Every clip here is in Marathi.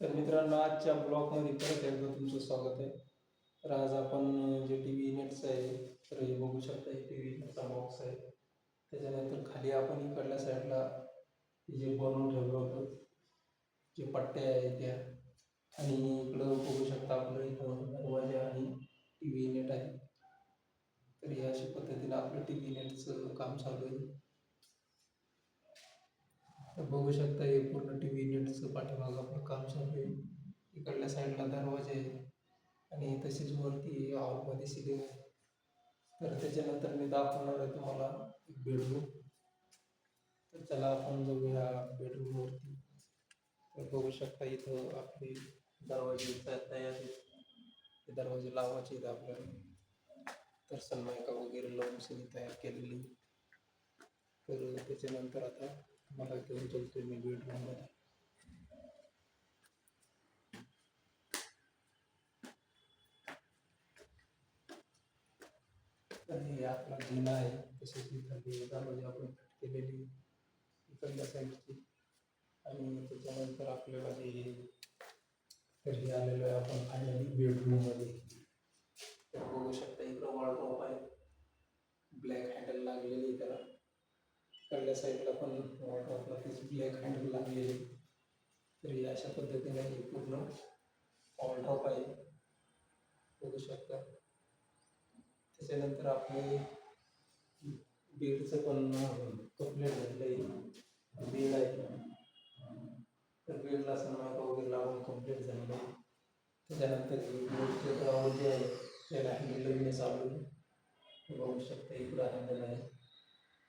तर मित्रांनो आजच्या ब्लॉगमध्ये परत एकदा तुमचं स्वागत आहे. तर आज आपण जे टी व्ही नेट्स आहे तर हे बघू शकता हे टी व्हीचा बॉक्स आहे. त्याच्यानंतर खाली आपण इकडल्या साईडला जे बनवून ठेवलं होतं जे पट्ट्या आहे त्या. आणि इकडं बघू शकता आपलं इथं दरवाजा आणि टी व्ही नेट आहे. तर या अशा पद्धतीने आपलं टी व्ही नेटचं काम चालू आहे. तर बघू शकता हे पूर्ण टी व्ही युनिटचं पाठीमागं आपलं काम चालू आहे. इकडल्या साईडला दरवाजे आहे आणि तशीच वरती हॉलमध्ये सिलिंग आहे. तर त्याच्यानंतर मी दाखवणार आहे तुम्हाला एक बेडरूम तर चला आपण जाऊया बेडरूमवरती तर बघू शकता इथं आपले दरवाजे तयार आहेत. ते दरवाजे लावायचे आहेत आपल्याला. तर सन्मायका वगैरे लावून सगळी तयार केलेली. तर त्याच्यानंतर आता मला घेऊन चलते मी बेडरूममध्ये आणि हे आपला जिना आहे तसेच इथं हे आपण कट केलेली इकडल्या साईडची आणि त्याच्यानंतर आपल्याला जे तर हे आलेलो आहे आपण फायनली बेडरूममध्ये तर बघू शकता इकडं वॉर्डरोब आहे ब्लॅक हँडल लागलेली आहे त्याला इकडल्या साईडला पण वॉर्डरोबला तीच ब्लॅक हँडल लागलेली. तरी तर अशा पद्धतीने हे पूर्ण वॉर्डरोब आहे. बघू शकता. त्याच्यानंतर आपले बेडचं पण कंप्लीट झालेलं आहे बेड आहे. तर बेडला सन्मायका वगैरे लावून कंप्लीट झालेलं आहे. त्याच्यानंतर हे जे आहे त्याला हँडल लग्न चालू बघू शकता इकडं हँडल आहे.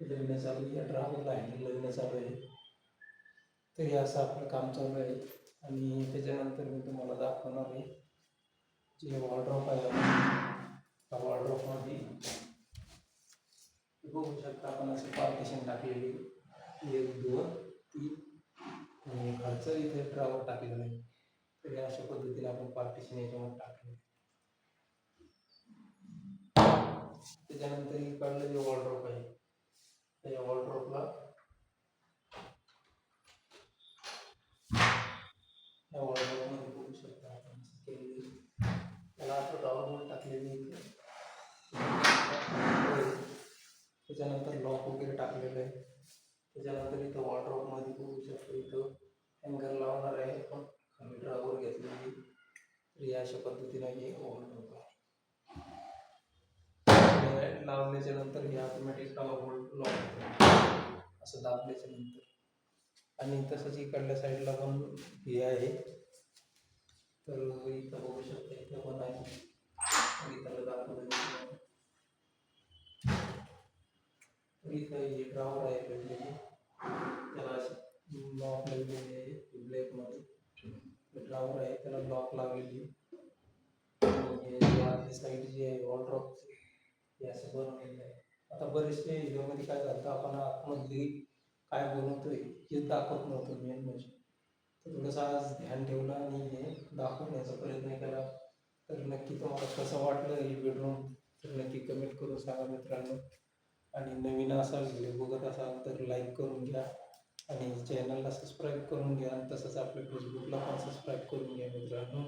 लग्न चालू आहे या ड्रावरला हँडल लग्न चालू आहे. तर हे असं आपलं काम चालू आहे. आणि त्याच्यानंतर मी तुम्हाला दाखवणार आहे जे वॉर्ड्रॉप आहे त्या वॉर्ड्रॉपमध्ये बघू शकता आपण असं पार्टिशन टाकलेली एक दोन तीन. आणि खालचं इथे ड्रावर टाकलेलं आहे. तर या अशा पद्धतीने आपण पार्टिशन याच्यामध्ये टाकले त्याच्यानंतर इकडलं जे वॉर्ड्रॉप आहे त्या वॉर्ड्रॉपला या वॉर्ड्रॉपमध्ये बघू शकता आपण असं केलेली आहे. त्याला आपण ड्रावर टाकलेली आहे इथे. त्याच्यानंतर लॉक वगैरे टाकलेलं आहे. त्याच्यानंतर इथं वॉर्ड्रॉपमध्ये बघू शकतो इथं हँगर लावणार आहे. पण खाली ड्रावर घेतलेली तर या अशा पद्धतीने हे वॉर्ड्रॉप आहे. लावल्याच्या नंतर हे ऑटोमॅटिक लॉक असं दाबल्याच्या नंतर. आणि तसंच इकडल्या साईडला पण हे आहे. तर इथं इथं पण आहे आणि इथं दाखवलं गेलं. तर इथं हे ड्रावर आहे वेगवेगळे त्याला लॉक लावलेली आहे ब्लॅकमध्ये ड्रावर आहे त्याला ब्लॉक लावलेली आणि साईड जी आहे वॉलड्रॉप हे असं बनवलेलं आहे. आता बरेचसे व्हिडिओमध्ये काय झालं आपण आतमधली काय बनवतोय हे दाखवत नव्हतो मेन म्हणजे. तर थोडंसं आज ध्यान ठेवलं आणि हे दाखवण्याचा प्रयत्न केला. तर नक्की तुम्हाला कसं वाटलं ही बेडरूम तर नक्की कमेंट करून सांगा मित्रांनो. आणि नवीन असाल व्हिडिओ बघत असाल तर लाईक करून घ्या. आणि चॅनलला सबस्क्राईब करून घ्या. आणि तसंच आपल्या फेसबुकला पण सबस्क्राईब करून घ्या मित्रांनो.